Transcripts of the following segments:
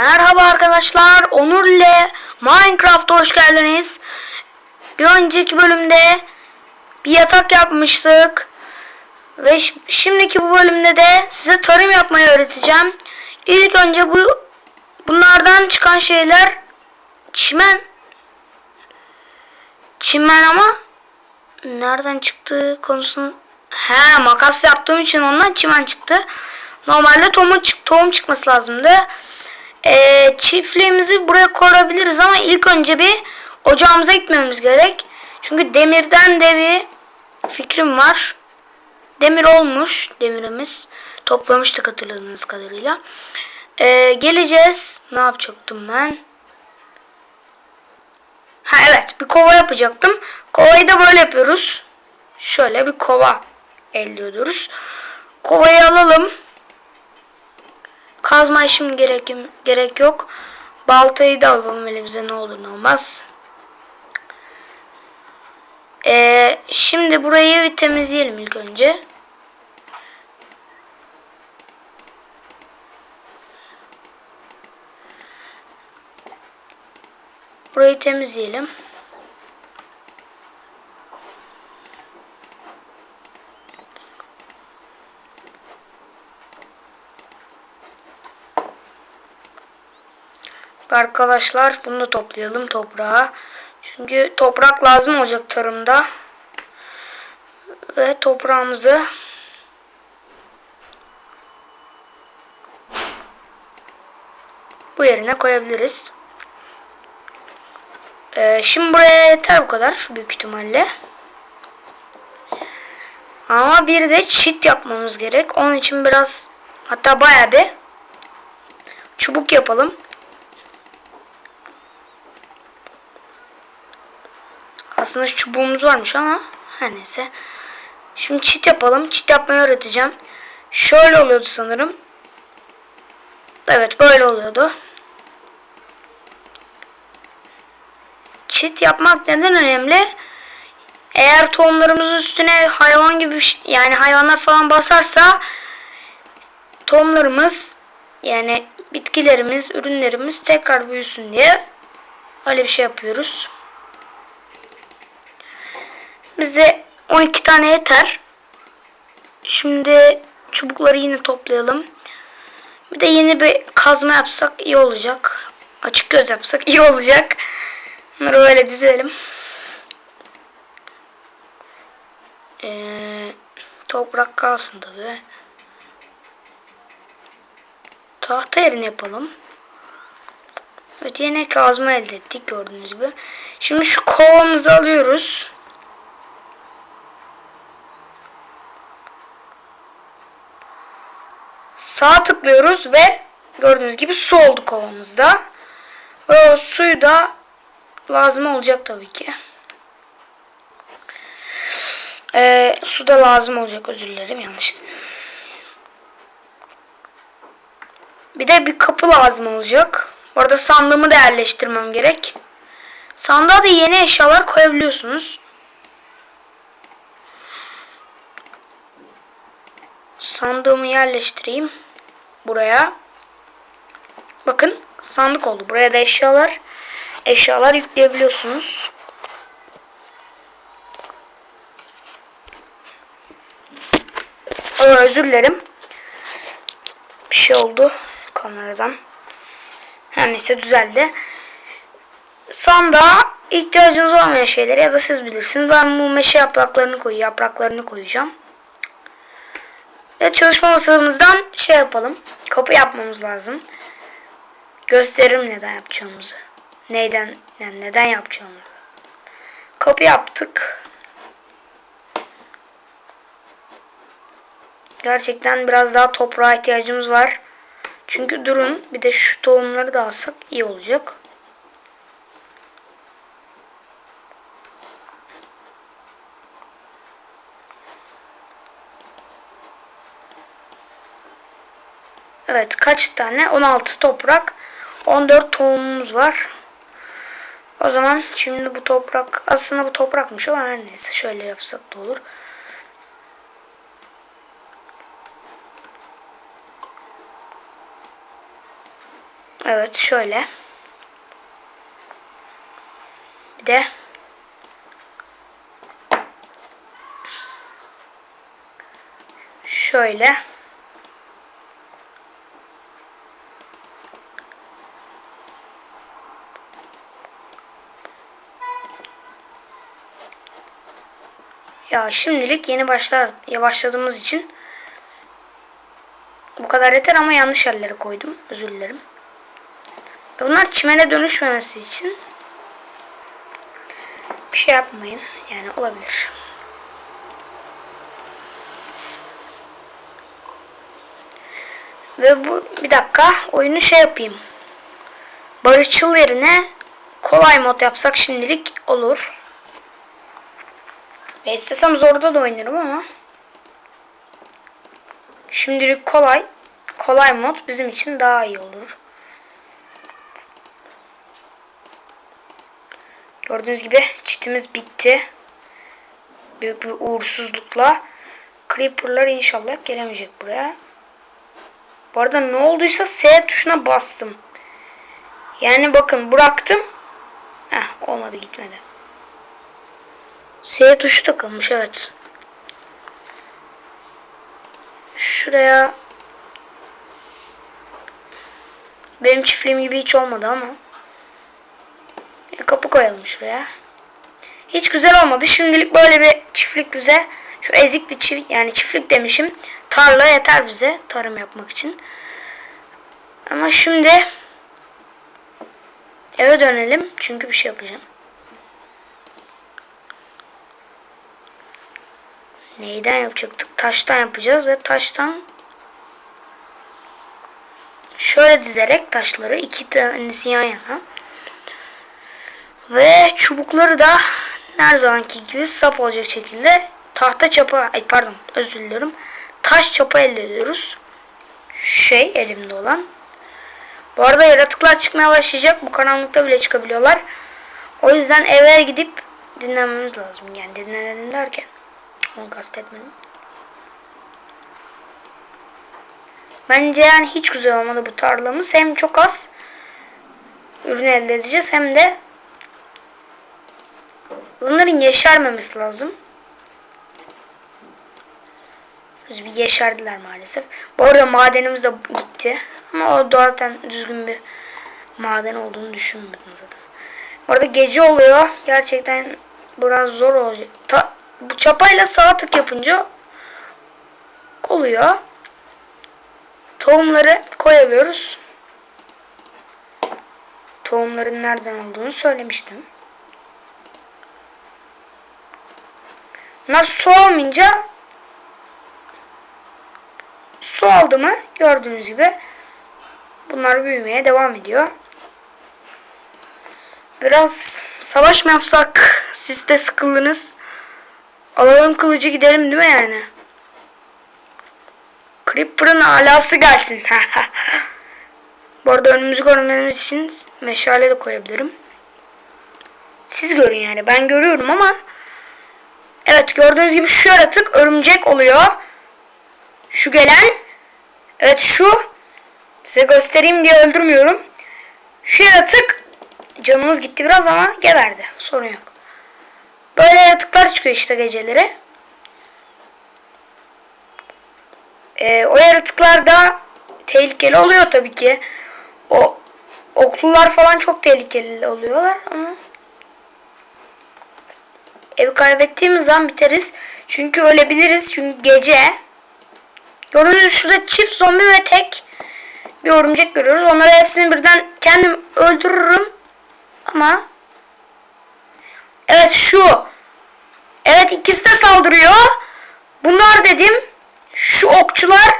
Merhaba arkadaşlar, Onur ile Minecraft'a hoş geldiniz. Bir önceki bölümde bir yatak yapmıştık. Ve şi- şimdiki bu bölümde de size tarım yapmayı öğreteceğim. İlk önce bu bunlardan çıkan şeyler çimen. Çimen ama nereden çıktığı konusunu He makas yaptığım için ondan çimen çıktı. Normalde tohum, tohum çıkması lazımdı. Ee, çiftliğimizi buraya korabiliriz ama ilk önce bir ocağımıza gitmemiz gerek. Çünkü demirden de bir fikrim var. Demir olmuş demirimiz. Toplamıştık hatırladığınız kadarıyla. Ee, geleceğiz. Ne yapacaktım ben? Ha evet bir kova yapacaktım. Kovayı da böyle yapıyoruz. Şöyle bir kova elde ediyoruz. Kovayı alalım. Kazma işim gerek, gerek yok. Baltayı da alalım elimize ne olur ne olmaz. Ee, şimdi burayı bir temizleyelim ilk önce. Burayı temizleyelim. Arkadaşlar bunu da toplayalım toprağa. Çünkü toprak lazım olacak tarımda. Ve toprağımızı bu yerine koyabiliriz. Ee, şimdi buraya yeter bu kadar büyük ihtimalle. Ama bir de çit yapmamız gerek. Onun için biraz hatta bayağı bir çubuk yapalım. Aslında çubuğumuz varmış ama her neyse. Şimdi çit yapalım. Çit yapmayı öğreteceğim. Şöyle oluyordu sanırım. Evet böyle oluyordu. Çit yapmak neden önemli? Eğer tohumlarımızın üstüne hayvan gibi şey- yani hayvanlar falan basarsa tohumlarımız yani bitkilerimiz, ürünlerimiz tekrar büyüsün diye öyle bir şey yapıyoruz. Bize 12 tane yeter. Şimdi çubukları yine toplayalım. Bir de yeni bir kazma yapsak iyi olacak. Açık göz yapsak iyi olacak. Bunları böyle dizelim. Ee, toprak kalsın tabi. Tahta yerini yapalım. Evet yine kazma elde ettik gördüğünüz gibi. Şimdi şu kovamızı alıyoruz. Sağ tıklıyoruz ve gördüğünüz gibi su oldu kovamızda. Ve o suyu da lazım olacak tabii ki. Ee, su da lazım olacak özür dilerim yanlış. Bir de bir kapı lazım olacak. Bu arada sandığımı da yerleştirmem gerek. Sandığa da yeni eşyalar koyabiliyorsunuz. Sandığımı yerleştireyim. Buraya. Bakın sandık oldu. Buraya da eşyalar eşyalar yükleyebiliyorsunuz. Aa, özür dilerim. Bir şey oldu kameradan. Her neyse düzeldi. Sandığa ihtiyacınız olmayan şeyleri ya da siz bilirsiniz. Ben bu meşe yapraklarını koy, yapraklarını koyacağım. Ve çalışma masamızdan şey yapalım. Kapı yapmamız lazım. Gösteririm neden yapacağımızı. Neyden, yani neden yapacağımızı. Kapı yaptık. Gerçekten biraz daha toprağa ihtiyacımız var. Çünkü durun bir de şu tohumları da alsak iyi olacak. Evet kaç tane? 16 toprak. 14 tohumumuz var. O zaman şimdi bu toprak aslında bu toprakmış ama her neyse şöyle yapsak da olur. Evet şöyle. Bir de şöyle. Şimdilik yeni başlar başladığımız için bu kadar yeter ama yanlış yerlere koydum. Özür dilerim. Bunlar çimene dönüşmemesi için bir şey yapmayın. Yani olabilir. Ve bu bir dakika oyunu şey yapayım. Barışçıl yerine kolay mod yapsak şimdilik olur. Ve istesem zorda da oynarım ama şimdilik kolay kolay mod bizim için daha iyi olur. Gördüğünüz gibi çitimiz bitti. Büyük bir uğursuzlukla. Creeper'lar inşallah gelemeyecek buraya. Bu arada ne olduysa S tuşuna bastım. Yani bakın bıraktım. Heh olmadı gitmedi. S tuşu takılmış evet. Şuraya benim çiftliğim gibi hiç olmadı ama bir kapı koyalım şuraya. Hiç güzel olmadı. Şimdilik böyle bir çiftlik bize şu ezik bir çift yani çiftlik demişim. Tarla yeter bize tarım yapmak için. Ama şimdi eve dönelim çünkü bir şey yapacağım. Neyden yapacaktık? Taştan yapacağız ve taştan şöyle dizerek taşları iki tanesi yan yana ve çubukları da her zamanki gibi sap olacak şekilde tahta çapa ay pardon özür diliyorum. Taş çapa elde ediyoruz. Şey elimde olan. Bu arada yaratıklar çıkmaya başlayacak. Bu karanlıkta bile çıkabiliyorlar. O yüzden eve gidip dinlenmemiz lazım. Yani dinlenelim derken onu kastetmedim. Bence yani hiç güzel olmadı bu tarlamız. Hem çok az ürün elde edeceğiz hem de bunların yeşermemesi lazım. Biz bir yeşerdiler maalesef. Bu arada madenimiz de gitti. Ama o zaten düzgün bir maden olduğunu düşünmedim zaten. Bu arada gece oluyor. Gerçekten biraz zor olacak. Ta bu çapayla sağ tık yapınca oluyor. Tohumları koyalıyoruz. Tohumların nereden olduğunu söylemiştim. Bunlar su almayınca su aldı mı gördüğünüz gibi bunlar büyümeye devam ediyor. Biraz savaş mı yapsak? Siz de sıkıldınız. Alalım kılıcı gidelim değil mi yani? Creeper'ın alası gelsin. Bu arada önümüzü görmemiz için meşale de koyabilirim. Siz görün yani. Ben görüyorum ama Evet gördüğünüz gibi şu yaratık örümcek oluyor. Şu gelen Evet şu size göstereyim diye öldürmüyorum. Şu yaratık canımız gitti biraz ama geberdi. Sorun yok. Böyle yaratıklar çıkıyor işte geceleri. Ee, o yaratıklar da tehlikeli oluyor tabii ki. O oklular falan çok tehlikeli oluyorlar ama evi kaybettiğimiz zaman biteriz. Çünkü ölebiliriz. Çünkü gece gördüğünüz şurada çift zombi ve tek bir örümcek görüyoruz. Onları hepsini birden kendim öldürürüm. Ama Evet şu. Evet ikisi de saldırıyor. Bunlar dedim. Şu okçular.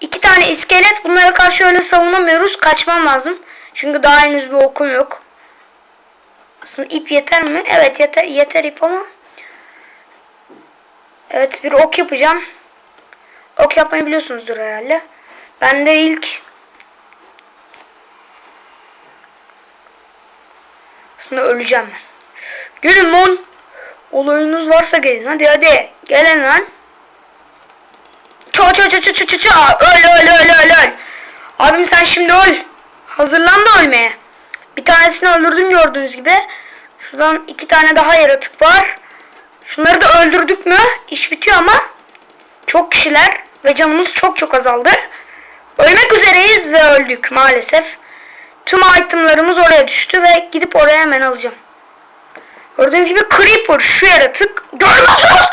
iki tane iskelet. Bunlara karşı öyle savunamıyoruz. Kaçmam lazım. Çünkü daha henüz bir okum yok. Aslında ip yeter mi? Evet yeter, yeter ip ama. Evet bir ok yapacağım. Ok yapmayı biliyorsunuzdur herhalde. Ben de ilk aslında öleceğim ben. Gelin lan. Olayınız varsa gelin. Hadi hadi. Gelin lan. Ço ço ço ço ço ço. Öl öl öl öl öl. Abim sen şimdi öl. hazırlandı ölmeye. Bir tanesini öldürdüm gördüğünüz gibi. Şuradan iki tane daha yaratık var. Şunları da öldürdük mü iş bitiyor ama çok kişiler ve canımız çok çok azaldı. Ölmek üzereyiz ve öldük maalesef. Tüm itemlarımız oraya düştü ve gidip oraya hemen alacağım. Gördüğünüz gibi Creeper şu yaratık. Görmüyorsunuz.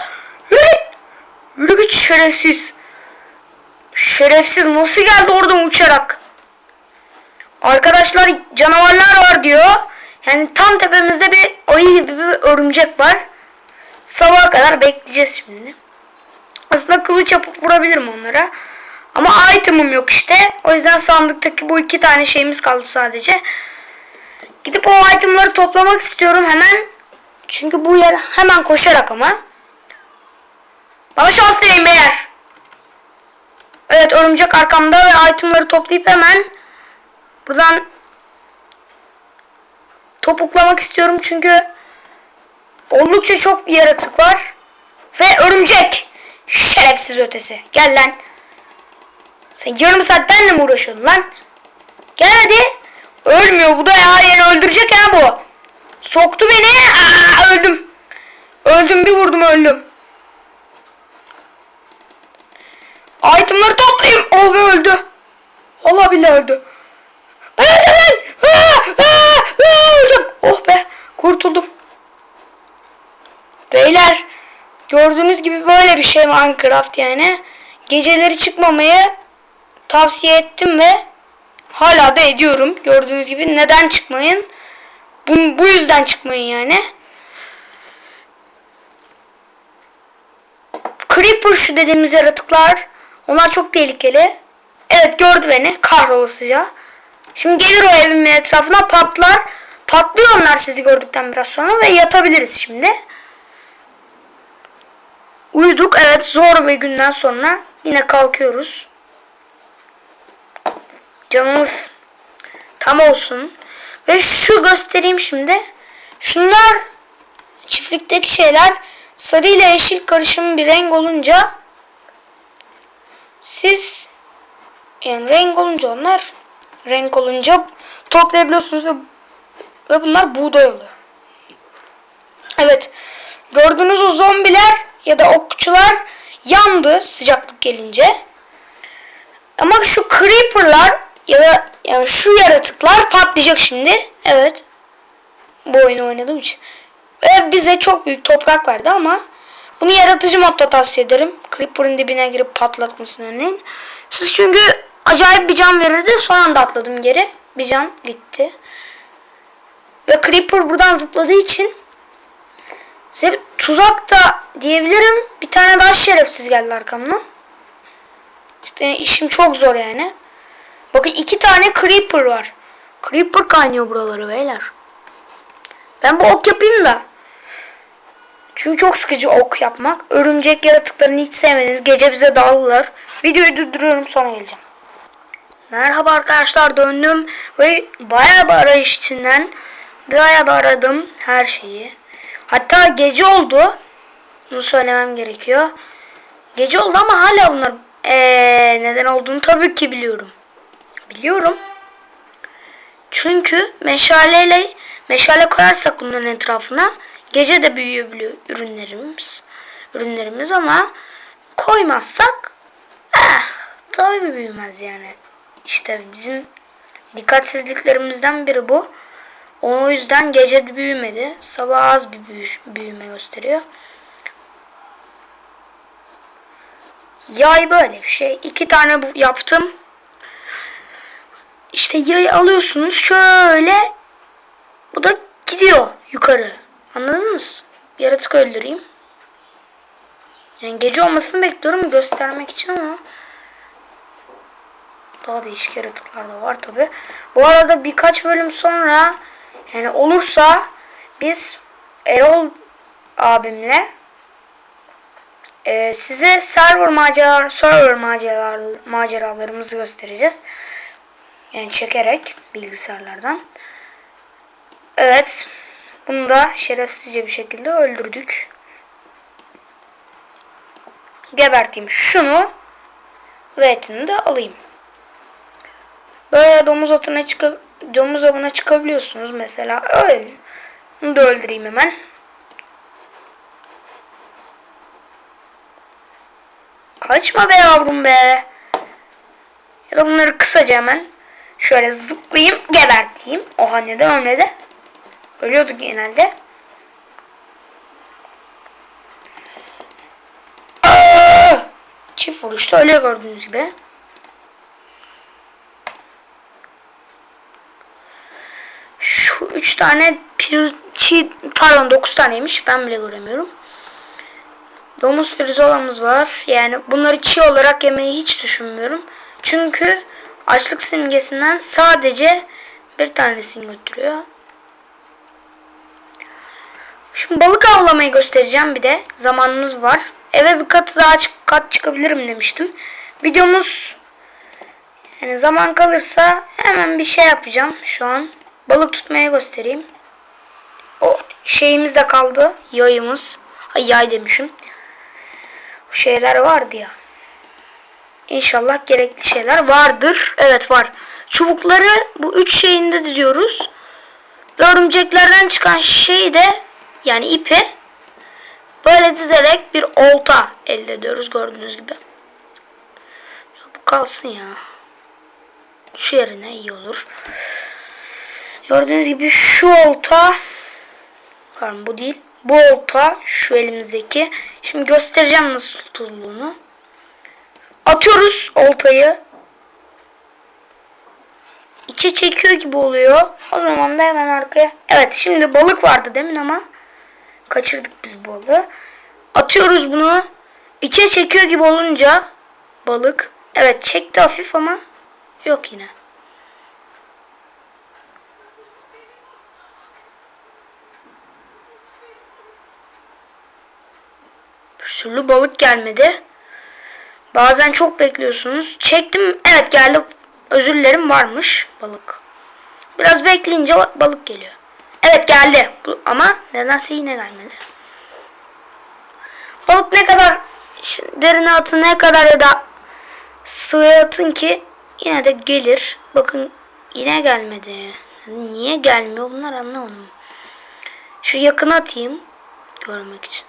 Yürü. Yürü git şerefsiz. Şerefsiz nasıl geldi oradan uçarak? Arkadaşlar canavarlar var diyor. Yani tam tepemizde bir ayı gibi bir örümcek var. Sabaha kadar bekleyeceğiz şimdi. Aslında kılıç yapıp vurabilirim onlara. Ama item'ım yok işte. O yüzden sandıktaki bu iki tane şeyimiz kaldı sadece. Gidip o itemları toplamak istiyorum hemen. Çünkü bu yer hemen koşarak ama. Bana şans dileyin beyler. Evet örümcek arkamda ve itemları toplayıp hemen buradan topuklamak istiyorum çünkü oldukça çok bir yaratık var. Ve örümcek. Şerefsiz ötesi. Gel lan. Sen yarım saat benimle mi uğraşıyordun lan? Gel hadi. Ölmüyor bu da ya. Yeni öldürecek ya bu. Soktu beni. Aa, öldüm. Öldüm bir vurdum öldüm. Itemları toplayayım. Oh be öldü. Allah billahi öldü. Ben öleceğim öleceğim. Oh be kurtuldum. Beyler gördüğünüz gibi böyle bir şey Minecraft yani. Geceleri çıkmamayı tavsiye ettim ve hala da ediyorum. Gördüğünüz gibi neden çıkmayın? Bu, bu yüzden çıkmayın yani. Creeper şu dediğimiz yaratıklar. Onlar çok tehlikeli. Evet gördü beni kahrolasıca. Şimdi gelir o evimin etrafına patlar. Patlıyor onlar sizi gördükten biraz sonra ve yatabiliriz şimdi. Uyuduk evet zor bir günden sonra yine kalkıyoruz. Canımız tam olsun. Ve şu göstereyim şimdi. Şunlar çiftlikteki şeyler sarı ile yeşil karışımı bir renk olunca siz yani renk olunca onlar renk olunca toplayabiliyorsunuz ve, ve bunlar buğday oluyor. Evet. Gördüğünüz o zombiler ya da okçular yandı sıcaklık gelince. Ama şu creeperlar ya da yani şu yaratıklar patlayacak şimdi. Evet. Bu oyunu oynadığım için. Ve bize çok büyük toprak verdi ama bunu yaratıcı modda tavsiye ederim. Creeper'ın dibine girip patlatmasını örneğin. Siz çünkü acayip bir can verirdi. Son anda atladım geri. Bir can gitti. Ve Creeper buradan zıpladığı için size tuzak da diyebilirim. Bir tane daha şerefsiz geldi arkamdan. İşte işim çok zor yani. Bakın iki tane creeper var. Creeper kaynıyor buraları beyler. Ben bu ok yapayım da. Çünkü çok sıkıcı ok yapmak. Örümcek yaratıklarını hiç sevmediniz. Gece bize daldılar. Videoyu durduruyorum sonra geleceğim. Merhaba arkadaşlar döndüm ve bayağı bir arayış bayağı bir aradım her şeyi. Hatta gece oldu. Bunu söylemem gerekiyor. Gece oldu ama hala bunlar ee, neden olduğunu tabii ki biliyorum. Biliyorum. Çünkü meşaleyle meşale koyarsak bunların etrafına gece de büyüyebiliyor ürünlerimiz. Ürünlerimiz ama koymazsak eh, tabii büyümez yani. İşte bizim dikkatsizliklerimizden biri bu. O yüzden gece büyümedi. Sabah az bir büyüme gösteriyor. Yay böyle bir şey. İki tane yaptım. İşte yayı alıyorsunuz şöyle. Bu da gidiyor yukarı. Anladınız? Yaratık öldüreyim. Yani gece olmasını bekliyorum göstermek için ama daha değişik yaratıklar da var tabi. Bu arada birkaç bölüm sonra yani olursa biz Erol abimle e, size server macera server maceralar, maceralarımızı göstereceğiz. Yani çekerek bilgisayarlardan. Evet. Bunu da şerefsizce bir şekilde öldürdük. Geberteyim şunu ve etini de alayım. Böyle domuz atına çıkıp domuz avına çıkabiliyorsunuz mesela. Öyle. Bunu da öldüreyim hemen. Kaçma be yavrum be. Ya da bunları kısaca hemen şöyle zıplayayım geberteyim. Oha neden ölmedi? Ölüyordu genelde. Aa! Çift vuruşta ölüyor gördüğünüz gibi. Şu üç tane pirçi pardon dokuz taneymiş. Ben bile göremiyorum. Domuz pirzolamız var. Yani bunları çiğ olarak yemeyi hiç düşünmüyorum. Çünkü açlık simgesinden sadece bir tanesini götürüyor. Şimdi balık avlamayı göstereceğim bir de. Zamanımız var. Eve bir kat daha çık kat çıkabilirim demiştim. Videomuz yani zaman kalırsa hemen bir şey yapacağım şu an. Balık tutmaya göstereyim. O şeyimiz de kaldı. Yayımız. Ay yay demişim. Bu şeyler vardı ya. İnşallah gerekli şeyler vardır. Evet var. Çubukları bu üç şeyinde diziyoruz. Ve örümceklerden çıkan şeyi de yani ipi böyle dizerek bir olta elde ediyoruz gördüğünüz gibi. Bu kalsın ya. Şu yerine iyi olur. Gördüğünüz gibi şu olta pardon bu değil. Bu olta şu elimizdeki. Şimdi göstereceğim nasıl tutulduğunu. Atıyoruz oltayı. İçe çekiyor gibi oluyor. O zaman da hemen arkaya. Evet şimdi balık vardı demin ama kaçırdık biz balığı. Atıyoruz bunu. İçe çekiyor gibi olunca balık. Evet çekti hafif ama yok yine. Bir türlü balık gelmedi. Bazen çok bekliyorsunuz. Çektim. Evet geldi. Özür dilerim varmış balık. Biraz bekleyince balık geliyor. Evet geldi. Bu, ama nedense yine gelmedi. Balık ne kadar derine atın ne kadar ya da suya atın ki yine de gelir. Bakın yine gelmedi. Niye gelmiyor bunlar anlamadım. Şu yakın atayım. Görmek için.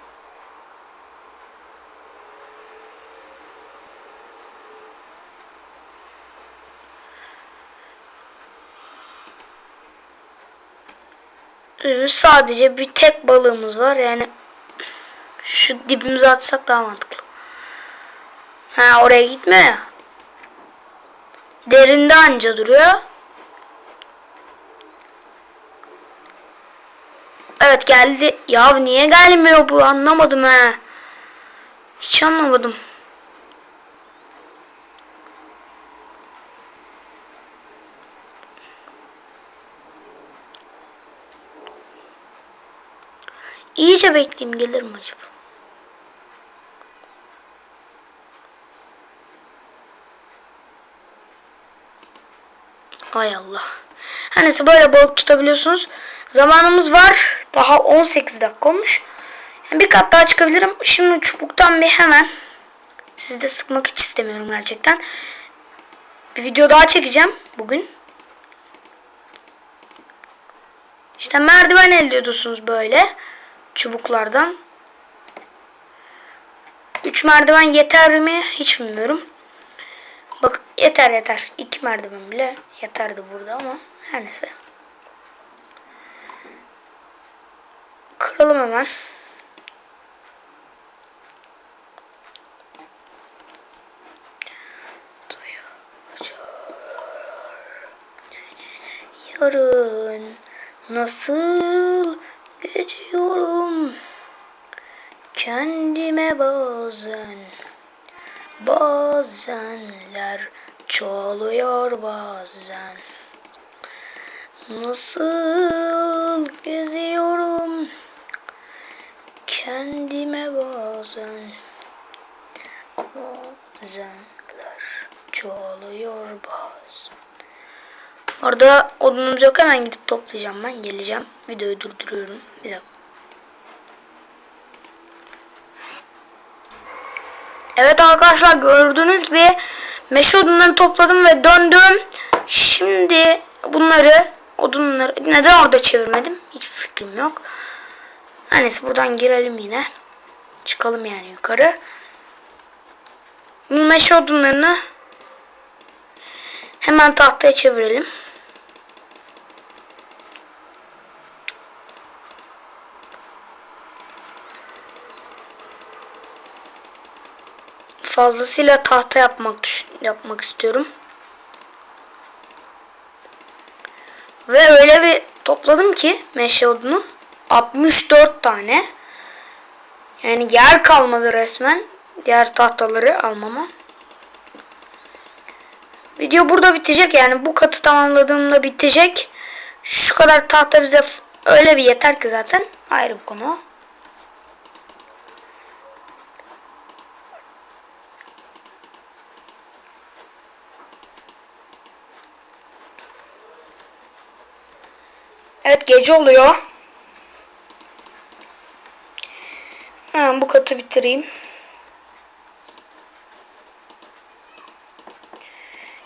Sadece bir tek balığımız var. Yani şu dibimize atsak daha mantıklı. Ha oraya gitme ya. Derinde anca duruyor. Evet geldi. Ya niye gelmiyor bu anlamadım ha. Hiç anlamadım. İyice bekleyeyim gelir mi acaba? Ay Allah. Her neyse böyle balık tutabiliyorsunuz. Zamanımız var. Daha 18 dakika olmuş. Bir kat daha çıkabilirim. Şimdi çubuktan bir hemen sizi de sıkmak hiç istemiyorum gerçekten. Bir video daha çekeceğim bugün. İşte merdiven elde ediyorsunuz böyle çubuklardan. 3 merdiven yeter mi? Hiç bilmiyorum. Bak yeter yeter. 2 merdiven bile yeterdi burada ama her neyse. Kıralım hemen. Yarın nasıl Geçiyorum. Kendime bazen Bazenler çoğalıyor bazen. Nasıl geziyorum? Kendime bazen Bazenler çoğalıyor bazen Orada odunumuz yok hemen gidip toplayacağım ben geleceğim. Videoyu durduruyorum. Bir dakika. Evet arkadaşlar gördüğünüz gibi meşe odunları topladım ve döndüm. Şimdi bunları odunları neden orada çevirmedim? Hiç fikrim yok. Neyse buradan girelim yine. Çıkalım yani yukarı. Bu meşe odunlarını hemen tahtaya çevirelim. Fazlasıyla tahta yapmak düş- yapmak istiyorum. Ve öyle bir topladım ki meşe odunu 64 tane. Yani yer kalmadı resmen. Diğer tahtaları almama. Video burada bitecek yani bu katı tamamladığımda bitecek. Şu kadar tahta bize öyle bir yeter ki zaten. Ayrı bir konu. Evet gece oluyor. Hemen bu katı bitireyim.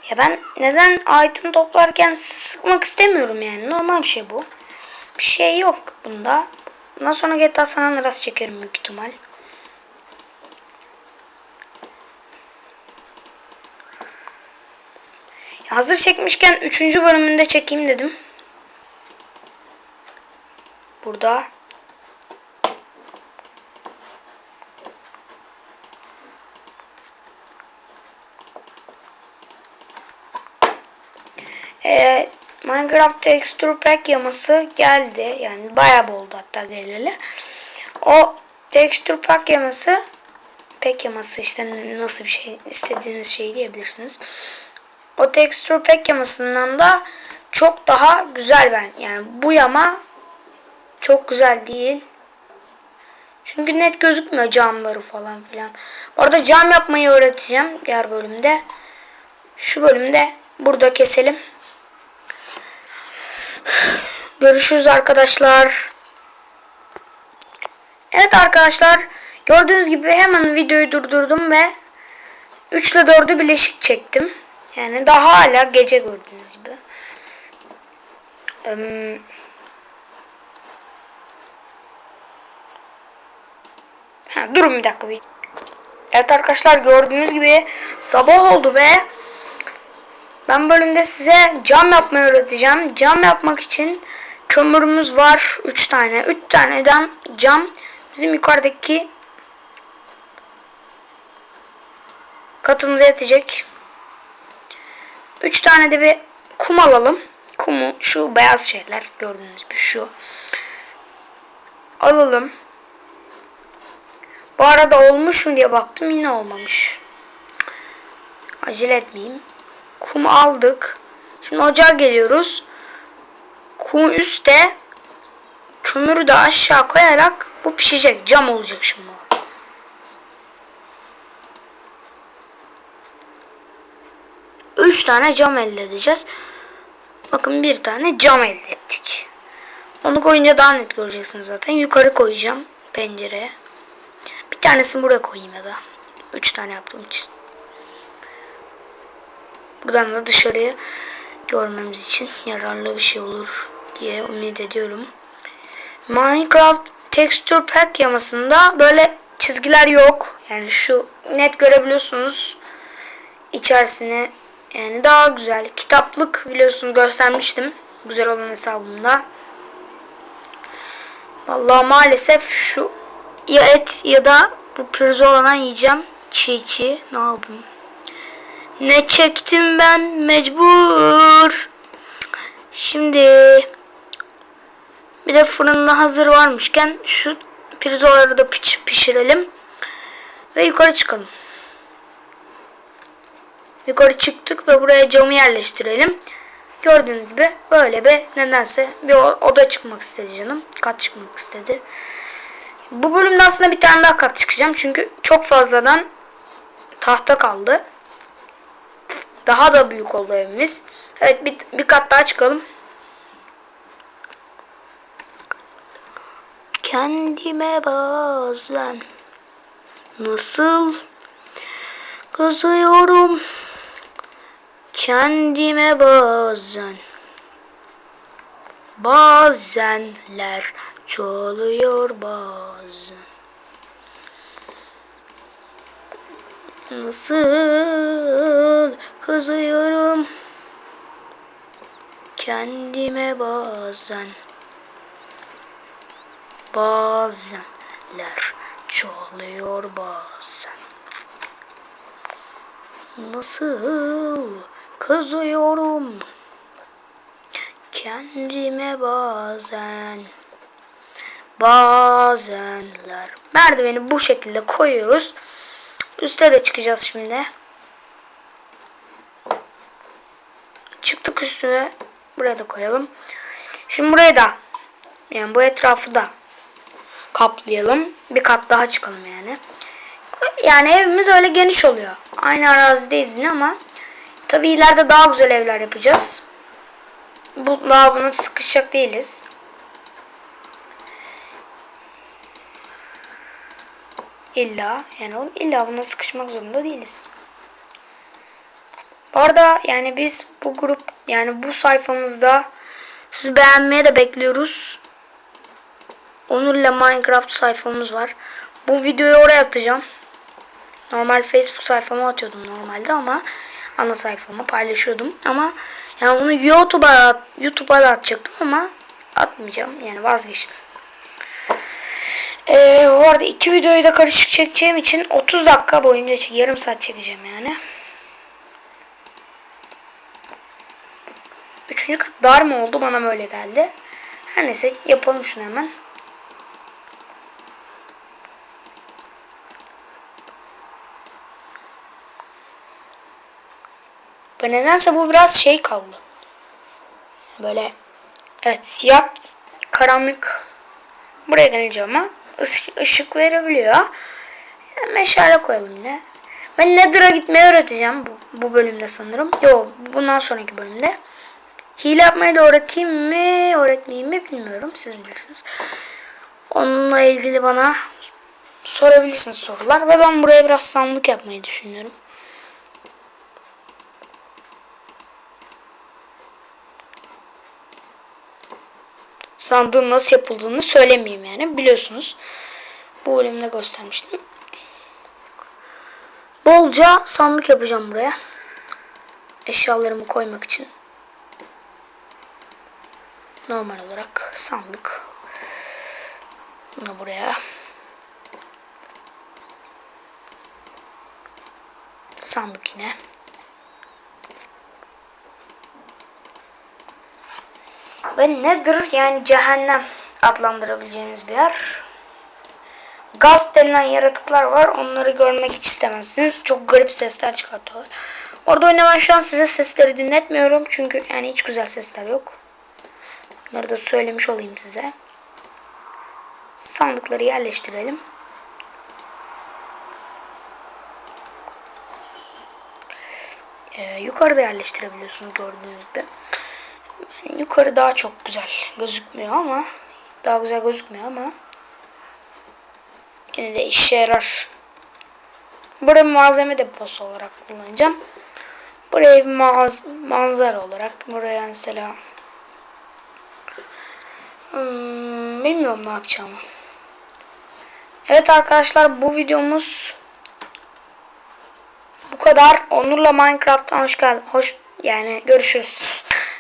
Ya ben neden item toplarken sıkmak istemiyorum yani. Normal bir şey bu. Bir şey yok bunda. Bundan sonra GTA San Andreas çekerim büyük ihtimal. Ya hazır çekmişken 3. bölümünde çekeyim dedim. Burada. Ee, Minecraft Texture Pack yaması geldi. Yani bayağı oldu hatta geleli. O Texture Pack yaması Pack yaması işte nasıl bir şey istediğiniz şey diyebilirsiniz. O Texture Pack yamasından da çok daha güzel ben. Yani bu yama çok güzel değil. Çünkü net gözükmüyor camları falan filan. Bu arada cam yapmayı öğreteceğim diğer bölümde. Şu bölümde burada keselim. Görüşürüz arkadaşlar. Evet arkadaşlar. Gördüğünüz gibi hemen videoyu durdurdum ve 3 ile 4'ü birleşik çektim. Yani daha hala gece gördüğünüz gibi. Ee, Durun bir dakika bir. Evet arkadaşlar gördüğünüz gibi sabah oldu ve ben bölümde size cam yapmayı öğreteceğim. Cam yapmak için kömürümüz var 3 tane. 3 taneden cam bizim yukarıdaki katımıza yetecek. 3 tane de bir kum alalım. Kumu şu beyaz şeyler gördüğünüz gibi şu. Alalım. Bu arada olmuş mu diye baktım yine olmamış. Acele etmeyeyim. Kum aldık. Şimdi ocağa geliyoruz. Kumu üstte kömürü de aşağı koyarak bu pişecek. Cam olacak şimdi bu. Üç tane cam elde edeceğiz. Bakın bir tane cam elde ettik. Onu koyunca daha net göreceksiniz zaten. Yukarı koyacağım pencereye. Tanesini buraya koyayım ya da. Üç tane yaptığım için. Buradan da dışarıya görmemiz için yararlı bir şey olur diye ümit ediyorum. Minecraft Texture Pack yamasında böyle çizgiler yok. Yani şu net görebiliyorsunuz içerisine. Yani daha güzel. Kitaplık biliyorsunuz göstermiştim. Güzel olan hesabımda. Vallahi maalesef şu ya et ya da bu pirzolandan yiyeceğim. Çiğ çiğ. Ne yapayım? Ne çektim ben mecbur. Şimdi bir de fırında hazır varmışken şu pirzolaları da piş pişirelim. Ve yukarı çıkalım. Yukarı çıktık ve buraya camı yerleştirelim. Gördüğünüz gibi böyle bir nedense bir oda çıkmak istedi canım. Kat çıkmak istedi. Bu bölümde aslında bir tane daha kat çıkacağım. Çünkü çok fazladan tahta kaldı. Daha da büyük oldu evimiz. Evet bir, bir kat daha çıkalım. Kendime bazen nasıl kızıyorum Kendime bazen Bazenler çoğuluyor bazen. Nasıl kızıyorum? Kendime bazen. Bazenler çoğalıyor bazen. Nasıl kızıyorum? Kendime bazen Bazenler Merdiveni bu şekilde koyuyoruz Üste de çıkacağız şimdi Çıktık üstüne Buraya da koyalım Şimdi burayı da yani bu etrafı da kaplayalım. Bir kat daha çıkalım yani. Yani evimiz öyle geniş oluyor. Aynı arazideyiz yine ama tabii ileride daha güzel evler yapacağız. Bu daha buna sıkışacak değiliz. İlla yani illa buna sıkışmak zorunda değiliz. Bu arada yani biz bu grup yani bu sayfamızda sizi beğenmeye de bekliyoruz. Onur'la Minecraft sayfamız var. Bu videoyu oraya atacağım. Normal Facebook sayfama atıyordum normalde ama ana sayfama paylaşıyordum. Ama yani bunu YouTube'a YouTube'a da atacaktım ama atmayacağım. Yani vazgeçtim. Ee, bu arada iki videoyu da karışık çekeceğim için 30 dakika boyunca çek, yarım saat çekeceğim yani. Üçüncü kat dar mı oldu bana böyle geldi. Her neyse yapalım şunu hemen. Ve nedense bu biraz şey kaldı. Böyle evet siyah karanlık buraya gelince ama ışık, verebiliyor. Meşale koyalım yine. Ben Nether'a gitmeyi öğreteceğim bu, bu bölümde sanırım. Yok bundan sonraki bölümde. Hile yapmayı da öğreteyim mi öğretmeyeyim mi bilmiyorum. Siz bilirsiniz. Onunla ilgili bana sorabilirsiniz sorular. Ve ben buraya biraz sandık yapmayı düşünüyorum. Sandığın nasıl yapıldığını söylemeyeyim yani. Biliyorsunuz. Bu bölümde göstermiştim. Bolca sandık yapacağım buraya. Eşyalarımı koymak için. Normal olarak sandık. Bunu buraya. Sandık yine. Ve nedir yani cehennem adlandırabileceğimiz bir yer. Gaz denilen yaratıklar var. Onları görmek hiç istemezsiniz. Çok garip sesler çıkartıyorlar. Orada oyuna ben şu an size sesleri dinletmiyorum. Çünkü yani hiç güzel sesler yok. Bunları da söylemiş olayım size. Sandıkları yerleştirelim. Ee, yukarıda yerleştirebiliyorsunuz gördüğünüz gibi. Yukarı daha çok güzel gözükmüyor ama daha güzel gözükmüyor ama yine de işe yarar. Burayı malzeme deposu olarak kullanacağım. Burayı bir manzara olarak buraya mesela hmm, bilmiyorum ne yapacağımı. Evet arkadaşlar bu videomuz bu kadar. Onur'la Minecraft'tan hoş geldin. Hoş yani görüşürüz.